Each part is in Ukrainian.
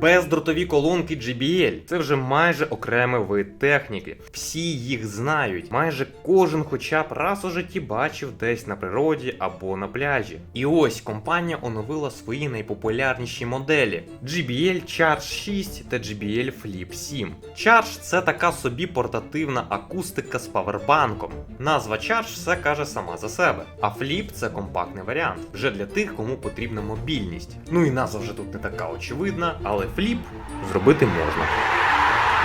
Бездротові колонки JBL це вже майже окремий вид техніки. Всі їх знають. Майже кожен хоча б раз у житті бачив десь на природі або на пляжі. І ось компанія оновила свої найпопулярніші моделі: JBL Charge 6 та JBL Flip 7. Charge це така собі портативна акустика з павербанком. Назва Charge все каже сама за себе. А Flip це компактний варіант вже для тих, кому потрібна мобільність. Ну і назва вже тут не така очевидна, але Flip зробити можна.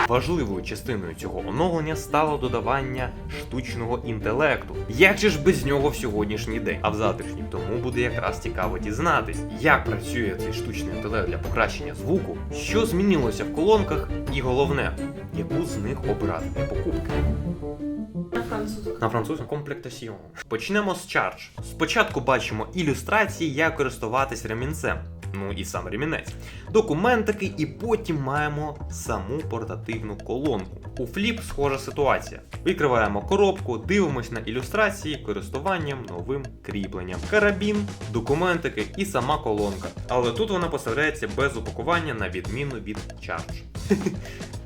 Важливою частиною цього оновлення стало додавання штучного інтелекту. Як же ж без нього в сьогоднішній день, а в завтрашній тому буде якраз цікаво дізнатись, як працює цей штучний інтелект для покращення звуку, що змінилося в колонках, і головне, яку з них обрати для покупки. На французькому комплектаціон. Почнемо з Charge. Спочатку бачимо ілюстрації, як користуватись ремінцем. Ну і сам ремінець. Документики, і потім маємо саму портативну колонку. У фліп схожа ситуація. Відкриваємо коробку, дивимось на ілюстрації користуванням новим кріпленням. Карабін, документики і сама колонка. Але тут вона поставляється без упакування на відміну від Charge.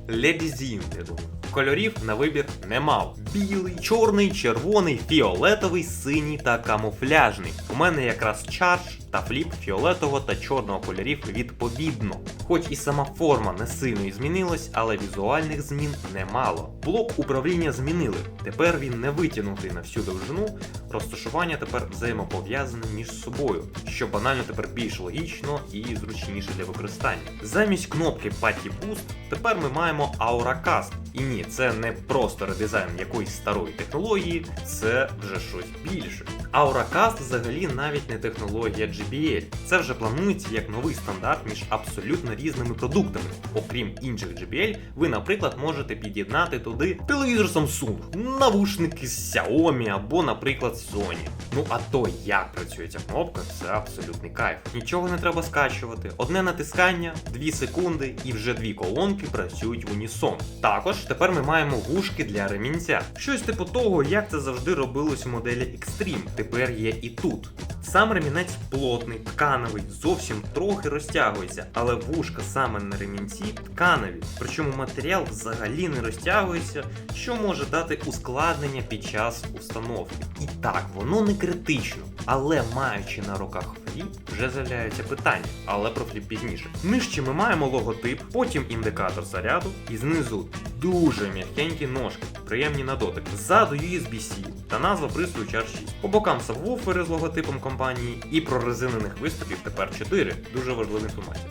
Лебізін, я думаю. Кольорів на вибір немало. Білий, чорний, червоний, фіолетовий, синій та камуфляжний. У мене якраз чардж та фліп фіолетового та чорного кольорів відповідно. Хоч і сама форма не сильно і змінилась, але візуальних змін немало. Блок управління змінили. Тепер він не витягнутий на всю довжину. Розташування тепер взаємопов'язане між собою, що банально тепер більш логічно і зручніше для використання. Замість кнопки Party Boost тепер ми маємо AuraCast. І ні, це не просто редизайн якоїсь старої технології, це вже щось більше. AuraCast взагалі навіть не технологія JBL. Це вже планується як новий стандарт між абсолютно різними продуктами. Окрім інших JBL, ви, наприклад, можете під'єднати туди телевізор Samsung, навушники з Xiaomi або, наприклад, Sony. Ну а то, як працює ця кнопка, це абсолютний кайф. Нічого не треба скачувати. Одне натискання, 2 секунди, і вже дві колонки працюють в унісон. Також тепер ми маємо вушки для ремінця. Щось типу того, як це завжди робилось у моделі Extreme, тепер є і тут. Сам ремінець плотний, ткановий, зовсім трохи розтягується, але вушка саме на ремінці тканові. Причому матеріал взагалі не розтягується, що може дати ускладнення під час установки. І так, воно не критично, але маючи на руках фліп, вже з'являються питання, але про фліп пізніше. Нижче ми маємо логотип, потім індикатор заряду, і знизу дуже м'якенькі ножки, приємні на дотик. Ззаду USB-C та назва пристрою Charge 6. По бокам сабвуфери з логотипом компанії, і про резинених виступів тепер 4. Дуже важлива інформація.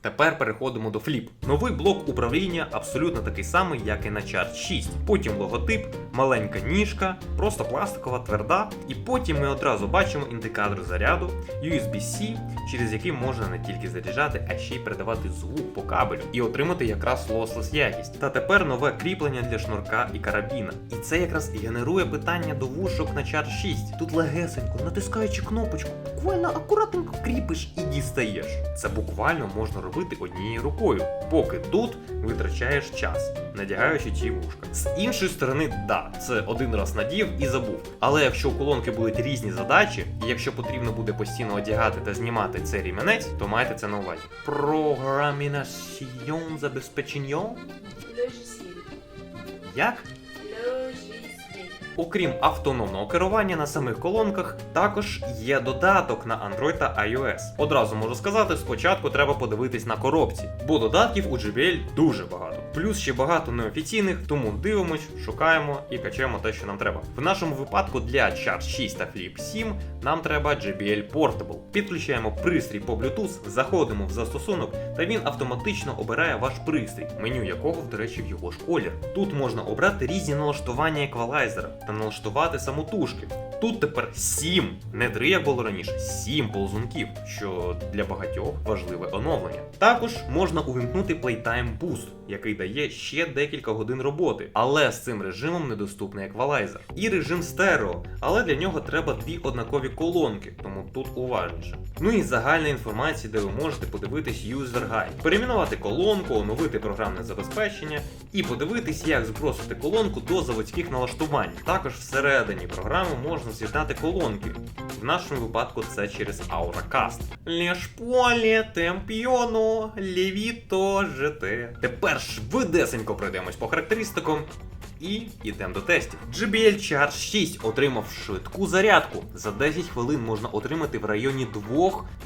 Тепер переходимо до фліп. Новий блок управління абсолютно такий самий, як і на Charge 6. Потім логотип, маленька ніжка, просто пластикова, тверда. І потім ми одразу бачимо індикатор заряду, USB-C, через який можна не тільки заряджати, а ще й передавати звук по кабелю і отримати якраз lossless якість. Та тепер нове кріплення для шнурка і карабіна. І це якраз генерує питання до вушок на Charge 6. Тут легесенько, натискаючи кнопочку, буквально акуратненько кріпиш і дістаєш. Це буквально можна робити однією рукою, поки тут витрачаєш час, надягаючи ці вушка. З іншої сторони, да, це один раз надів і забув. Але якщо у колонки будуть різні задачі, і якщо потрібно буде постійно одягати та знімати цей ріменець, то майте це на увазі. Програмінаціон забезпечення? Як? Окрім автономного керування на самих колонках, також є додаток на Android та iOS. Одразу можу сказати, спочатку треба подивитись на коробці, бо додатків у JBL дуже багато. Плюс ще багато неофіційних, тому дивимось, шукаємо і качаємо те, що нам треба. В нашому випадку для Charge 6 та Flip 7 нам треба JBL Portable. Підключаємо пристрій по Bluetooth, заходимо в застосунок, та він автоматично обирає ваш пристрій, меню якого, до речі, в його ж колір. Тут можна обрати різні налаштування еквалайзера та налаштувати самотужки. Тут тепер 7, не 3, як було раніше, 7 ползунків, що для багатьох важливе оновлення. Також можна увімкнути Playtime Boost, який дає ще декілька годин роботи, але з цим режимом недоступний еквалайзер. І режим стерео, але для нього треба дві однакові колонки, тому тут уважніше. Ну і загальна інформація, де ви можете подивитись User Guide, перейменувати колонку, оновити програмне забезпечення і подивитись, як збросити колонку до заводських налаштувань. Також всередині програми можна можна з'єднати колонки. В нашому випадку це через Auracast. Лєш поле темпіоно, лівіто жете. Тепер швидесенько пройдемось по характеристикам. І йдемо до тестів. JBL Charge 6 отримав швидку зарядку. За 10 хвилин можна отримати в районі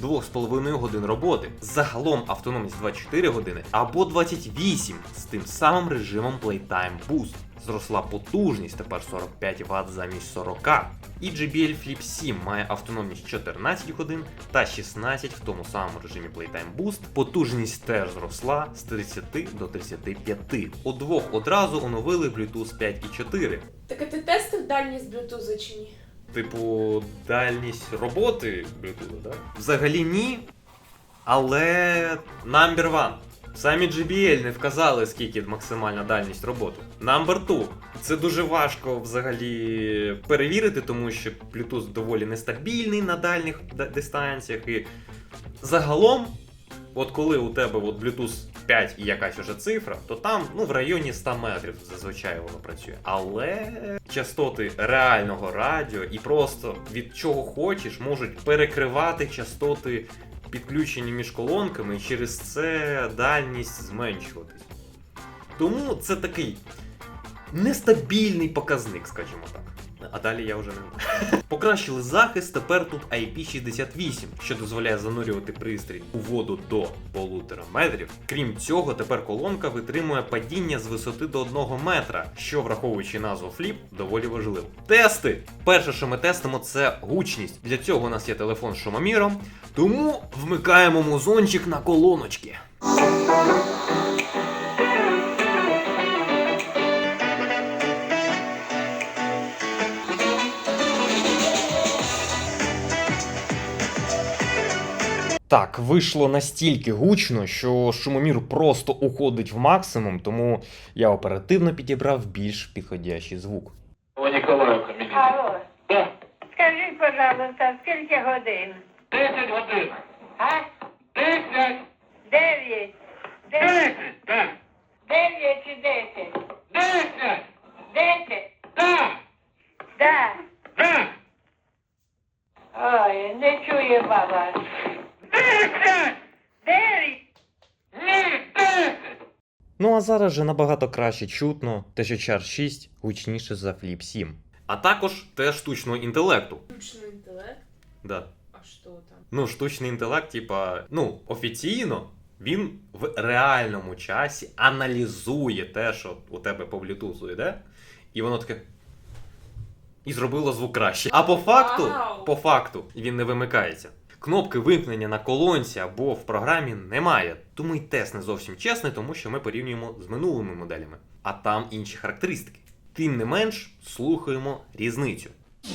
2-2,5 годин роботи. Загалом автономність 24 години або 28 з тим самим режимом Playtime Boost. Зросла потужність тепер 45 Вт замість 40. І JBL Flip 7 має автономність 14 годин та 16 в тому самому режимі Playtime Boost. Потужність теж зросла з 30 до 35. У двох одразу оновили Bluetooth 5.4. Так а ти тестив дальність Bluetooth чи ні? Типу, дальність роботи Bluetooth, так? Взагалі ні. Але number one. Самі JBL не вказали, скільки максимальна дальність роботи. Number two. Це дуже важко взагалі перевірити, тому що Bluetooth доволі нестабільний на дальніх дистанціях. І загалом, от коли у тебе от Bluetooth 5 і якась уже цифра, то там ну, в районі 100 метрів зазвичай воно працює. Але частоти реального радіо і просто від чого хочеш можуть перекривати частоти підключені між колонками, і через це дальність зменшуватись. Тому це такий нестабільний показник, скажімо так. А далі я вже не знаю. Покращили захист, тепер тут IP68, що дозволяє занурювати пристрій у воду до полутора метрів. Крім цього, тепер колонка витримує падіння з висоти до 1 метра, що, враховуючи назву фліп, доволі важливо. Тести! Перше, що ми тестимо, це гучність. Для цього у нас є телефон з шумоміром, тому вмикаємо музончик на колоночки. Так, вийшло настільки гучно, що шумомір просто уходить в максимум, тому я оперативно підібрав більш підходящий звук. О, Ніколаївка. Алло, Да, скажіть, пожалуйста, скільки годин? 10 годин. А? 10! Дев'ять. Дев'ять. 10! Так! Дев'ять чи десять? 10! Десять? Так! Да. Так! Ой, не чує баба. Ну а зараз же набагато краще чутно, те, що Char 6 гучніше за Flip 7. А також теж штучного інтелекту. Штучний інтелект? Да. А що там? Ну, штучний інтелект, типа, ну, офіційно він в реальному часі аналізує те, що у тебе по Bluetooth йде, і воно таке. І зробило звук краще. А по факту, Вау! по факту, він не вимикається. Кнопки вимкнення на колонці або в програмі немає. Тому й тест не зовсім чесний, тому що ми порівнюємо з минулими моделями. А там інші характеристики. Тим не менш, слухаємо різницю.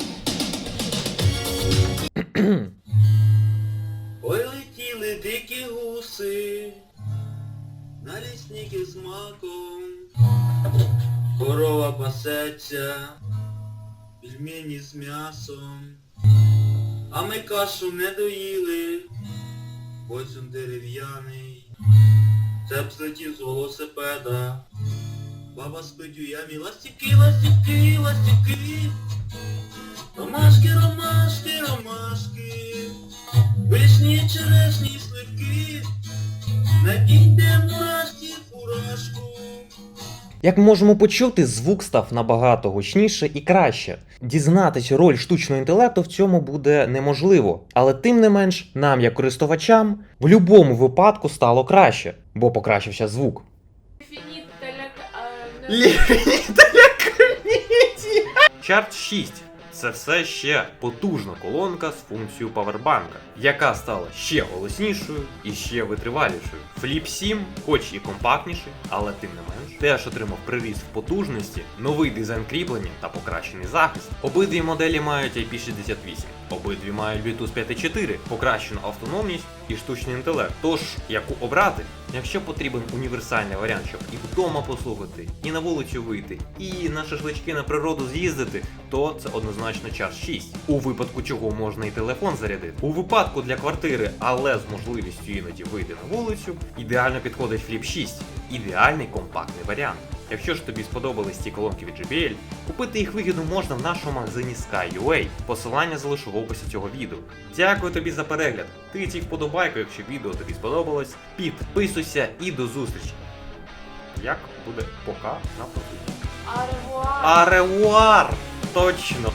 Ой, летіли дикі гуси, на лісники з маком, корова пасеться, пельмені з м'ясом, а ми кашу не доїли, он дерев'яний, цеп злетів з велосипеда, баба спить у ямі, ластівки, ластівки, ластівки, ромашки, ромашки, ромашки. Вишні, черешні, сливки, надійте фуражку. Як можемо почути, звук став набагато гучніше і краще. Дізнатись роль штучного інтелекту в цьому буде неможливо, але тим не менш, нам, як користувачам, в будь-якому випадку стало краще, бо покращився звук. Чарт 6 це все ще потужна колонка з функцією павербанка, яка стала ще голоснішою і ще витривалішою. Flip 7, хоч і компактніший, але тим не менш, теж отримав приріст в потужності, новий дизайн кріплення та покращений захист. Обидві моделі мають IP68, обидві мають Bluetooth 5.4, покращену автономність і штучний інтелект. Тож, яку обрати? Якщо потрібен універсальний варіант, щоб і вдома послухати, і на вулицю вийти, і на шашлички на природу з'їздити, то це однозначно час 6. У випадку чого можна і телефон зарядити. У випадку для квартири, але з можливістю іноді вийти на вулицю, ідеально підходить Flip 6. Ідеальний компактний варіант. Якщо ж тобі сподобались ці колонки від JBL, купити їх вигідно можна в нашому магазині Sky.ua. Посилання залишу в описі цього відео. Дякую тобі за перегляд. Тицій вподобайку, якщо відео тобі сподобалось. Підписуйся і до зустрічі. Як буде пока на профілі? Аревуар. Аревуар! Точно!